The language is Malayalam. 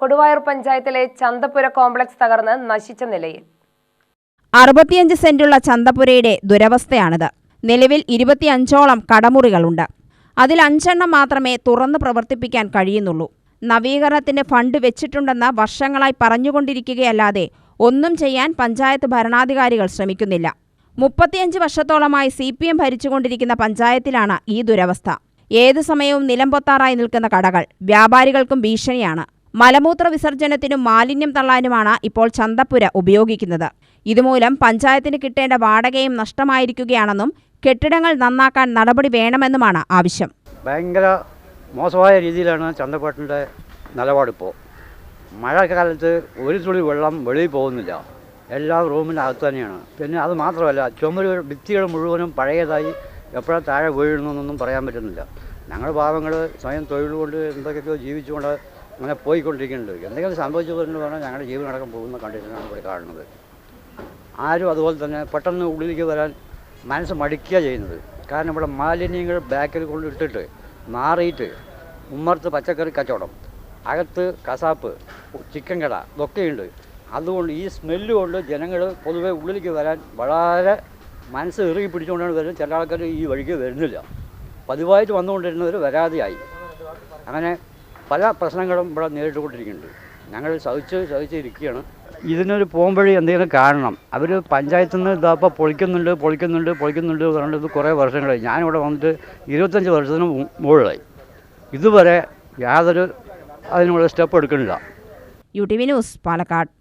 കൊടുവായൂർ പഞ്ചായത്തിലെ ചന്തപ്പുര കോംപ്ലക്സ് തകർന്ന് നശിച്ച നിലയിൽ. അറുപത്തിയഞ്ച് സെന്റുള്ള ചന്തപ്പുരയുടെ ദുരവസ്ഥയാണിത്. നിലവിൽ ഇരുപത്തിയഞ്ചോളം കടമുറികളുണ്ട്. അതിൽ അഞ്ചെണ്ണം മാത്രമേ തുറന്ന് പ്രവർത്തിപ്പിക്കാൻ കഴിയുന്നുള്ളൂ. നവീകരണത്തിന് ഫണ്ട് വെച്ചിട്ടുണ്ടെന്ന് വർഷങ്ങളായി പറഞ്ഞുകൊണ്ടിരിക്കുകയല്ലാതെ ഒന്നും ചെയ്യാൻ പഞ്ചായത്ത് ഭരണാധികാരികൾ ശ്രമിക്കുന്നില്ല. മുപ്പത്തിയഞ്ച് വർഷത്തോളമായി സി പി എം ഭരിച്ചുകൊണ്ടിരിക്കുന്ന പഞ്ചായത്തിലാണ് ഈ ദുരവസ്ഥ. ഏതു സമയവും നിലംപൊത്താറായി നിൽക്കുന്ന കടകൾ വ്യാപാരികൾക്കും ഭീഷണിയാണ്. മലമൂത്ര വിസർജനത്തിനും മാലിന്യം തള്ളാനുമാണ് ഇപ്പോൾ ചന്തപ്പുര ഉപയോഗിക്കുന്നത്. ഇതുമൂലം പഞ്ചായത്തിന് കിട്ടേണ്ട വാടകയും നഷ്ടമായിരിക്കുകയാണെന്നും കെട്ടിടങ്ങൾ നന്നാക്കാൻ നടപടി വേണമെന്നുമാണ് ആവശ്യം. ഭയങ്കര മോശമായ രീതിയിലാണ് ചന്തപ്പാട്ടിന്റെ നിലപാടിപ്പോൾ മഴക്കാലത്ത് ഒരു തുള്ളി വെള്ളം വെളിയിൽ പോകുന്നില്ല. എല്ലാ റൂമിനകത്ത് തന്നെയാണ്. പിന്നെ അത് മാത്രമല്ല ചുമര് ഭിത്തികൾ മുഴുവനും പഴയതായി എപ്പോഴാണ് താഴെ വീഴുന്നൊന്നും പറയാൻ പറ്റുന്നില്ല. ഞങ്ങളുടെ പാവങ്ങൾ സ്വയം തൊഴിൽ കൊണ്ട് എന്തൊക്കെയൊക്കെയോ ജീവിച്ചുകൊണ്ട് അങ്ങനെ പോയിക്കൊണ്ടിരിക്കുന്നുണ്ട്. എന്തെങ്കിലും സംഭവിച്ചു എന്ന് പറഞ്ഞാൽ ഞങ്ങളുടെ ജീവൻ അടക്കം പോകുന്ന കണ്ടീഷനാണ് ഇവിടെ കാണുന്നത്. ആരും അതുപോലെ തന്നെ പെട്ടെന്ന് ഉള്ളിലേക്ക് വരാൻ മനസ്സ് മടിക്കുക ചെയ്യുന്നത്. കാരണം ഇവിടെ മാലിന്യങ്ങൾ ബാക്കിൽ കൊണ്ടിട്ടിട്ട് മാറിയിട്ട് ഉമ്മർത്ത് പച്ചക്കറി കച്ചവടം അകത്ത് കസാപ്പ് ചിക്കൻ കട ഇതൊക്കെയുണ്ട്. അതുകൊണ്ട് ഈ സ്മെല്ല് കൊണ്ട് ജനങ്ങൾ പൊതുവെ ഉള്ളിലേക്ക് വരാൻ വളരെ മനസ്സ് ഇറുകി പിടിച്ചുകൊണ്ടാണ് വരുന്നത്. ചില ആൾക്കാർ ഈ വഴിക്ക് വരുന്നില്ല. പതിവായിട്ട് വന്നുകൊണ്ടിരുന്നവർ വരാതെയായി. അങ്ങനെ പല പ്രശ്നങ്ങളും ഇവിടെ നേരിട്ടുകൊണ്ടിരിക്കുന്നുണ്ട്. ഞങ്ങൾ സഹിച്ച് സഹിച്ചിരിക്കുകയാണ്. ഇതിനൊരു പോകുമ്പോഴേ എന്തെങ്കിലും കാരണം? അവർ പഞ്ചായത്തിൽ നിന്ന് ഇതപ്പോൾ പൊളിക്കുന്നുണ്ട് പൊളിക്കുന്നുണ്ട് പൊളിക്കുന്നുണ്ട് പറഞ്ഞിട്ട് ഇത് കുറേ വർഷങ്ങളായി. ഞാനിവിടെ വന്നിട്ട് ഇരുപത്തഞ്ച് വർഷത്തിന് മുകളിലായി. ഇതുവരെ യാതൊരു അതിനുള്ള സ്റ്റെപ്പ് എടുക്കുന്നില്ല. U T V news Palakkad.